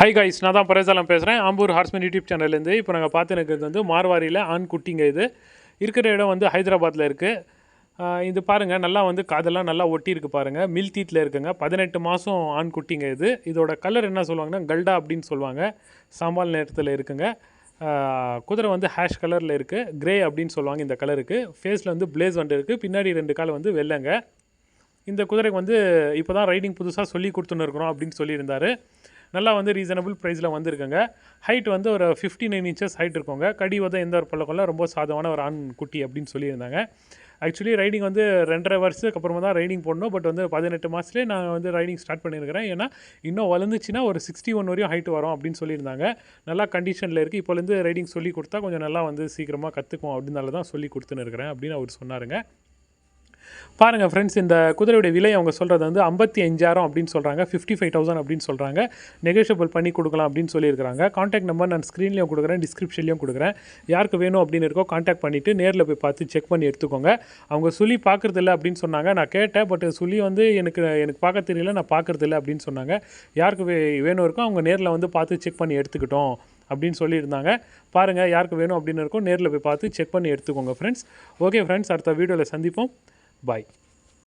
Hi guys நான் தான் பரேசாலம் பேசுகிறேன் ஆம்பூர் ஹார்ஸ்மேன் யூடியூப் சேனல்லேருந்து இப்போ நாங்கள் பார்த்துருக்கிறது வந்து மார்வாரியில் ஆண் குட்டிங்க இது. இருக்கிற இடம் வந்து ஹைதராபாத்தில் இருக்குது இது பாருங்கள் நல்லா வந்து காதெல்லாம் நல்லா ஒட்டியிருக்கு பாருங்கள் மில்தீத்தில் இருக்குங்க. பதினெட்டு மாதம் ஆண் குட்டிங்க இது. இதோட கலர் என்ன சொல்லுவாங்கன்னா கல்டா அப்படின்னு சொல்லுவாங்க. சாம்பால் நேரத்தில் இருக்குங்க. குதிரை வந்து ஹேஷ் கலரில் இருக்குது க்ரே அப்படின்னு சொல்லுவாங்க இந்த கலருக்கு ஃபேஸில் வந்து பிளேஸ் வந்து இருக்குது பின்னாடி ரெண்டு கால் வந்து வெள்ளைங்க. இந்த குதிரைக்கு வந்து இப்போ தான் ரைடிங் புதுசாக சொல்லி கொடுத்துன்னு இருக்கிறோம் அப்படின்னு சொல்லியிருந்தாரு. நல்லா வந்து ரீசனபிள் ப்ரைஸில் வந்திருக்குங்க. ஹைட் வந்து ஒரு ஃபிஃப்டி நைன் இன்ச்சஸ் ஹைட் இருக்குங்க. கடி வந்து எந்த ஒரு பழக்கம்ல ரொம்ப சாதமான ஒரு ஆண் குட்டி அப்படின்னு சொல்லியிருந்தாங்க. ஆக்சுவலி ரைடிங் வந்து ரெண்டரை வருஷத்துக்கு அப்புறமா தான் ரைடிங் போடணும். பட் வந்து பதினெட்டு மாதத்துலேயே நான் வந்து ரைடிங் ஸ்டார்ட் பண்ணியிருக்கிறேன். ஏன்னா இன்னும் வளர்ந்துச்சுன்னா ஒரு சிக்ஸ்டி ஒன் வரையும் ஹைட் வரும் அப்படின்னு சொல்லியிருந்தாங்க. நல்லா கண்டிஷனில் இருக்குது இப்போலேருந்து ரைடிங் சொல்லி கொடுத்தா கொஞ்சம் நல்லா வந்து சீக்கிரமாக கற்றுக்கும் அப்படின்னால தான் சொல்லி கொடுத்துன்னு இருக்கிறேன் அப்படின்னு அவர் சொன்னாருங்க. பாருங்கள் ஃப்ரெண்ட்ஸ் இந்த குதிரையுடைய விலை அவங்க சொல்கிறது வந்து ஐம்பத்தி அஞ்சாயிரம் அப்படின்னு சொல்கிறாங்க ஃபிஃப்டி ஃபைவ் தௌசண்ட் அப்படின்னு சொல்கிறாங்க நெகோஷியபிள் பண்ணி கொடுக்கலாம் அப்படின்னு சொல்லியிருக்காங்க காண்டாக்ட் நம்பர் நான் ஸ்க்ரீன்லேயும் கொடுக்குறேன் டிஸ்கிரிப்ஷன்லையும் கொடுக்குறேன். யாருக்கு வேணும் அப்படின்னு இருக்கோ காண்டாக்ட் பண்ணிவிட்டு நேரில் போய் பார்த்து செக் பண்ணி எடுத்துக்கோங்க. அவங்க சொல்லி பார்க்குறதில்ல அப்படின்னு சொன்னாங்க. நான் கேட்டேன் பட் சொல்லி வந்து எனக்கு எனக்கு பார்க்க தெரியல நான் பார்க்குறதில்ல அப்படின்னு சொன்னாங்க. யாருக்கு வே வேணும் இருக்கோ அவங்க நேரில் வந்து பார்த்து செக் பண்ணி எடுத்துக்கிட்டோம் அப்படின்னு சொல்லியிருந்தாங்க. பாருங்கள் யாருக்கு வேணும் அப்படின்னு இருக்கோ நேரில் போய் பார்த்து செக் பண்ணி எடுத்துக்கோங்க ஃப்ரெண்ட்ஸ் ஓகே ஃப்ரெண்ட்ஸ் அடுத்த வீடியோவில் சந்திப்போம். பாய்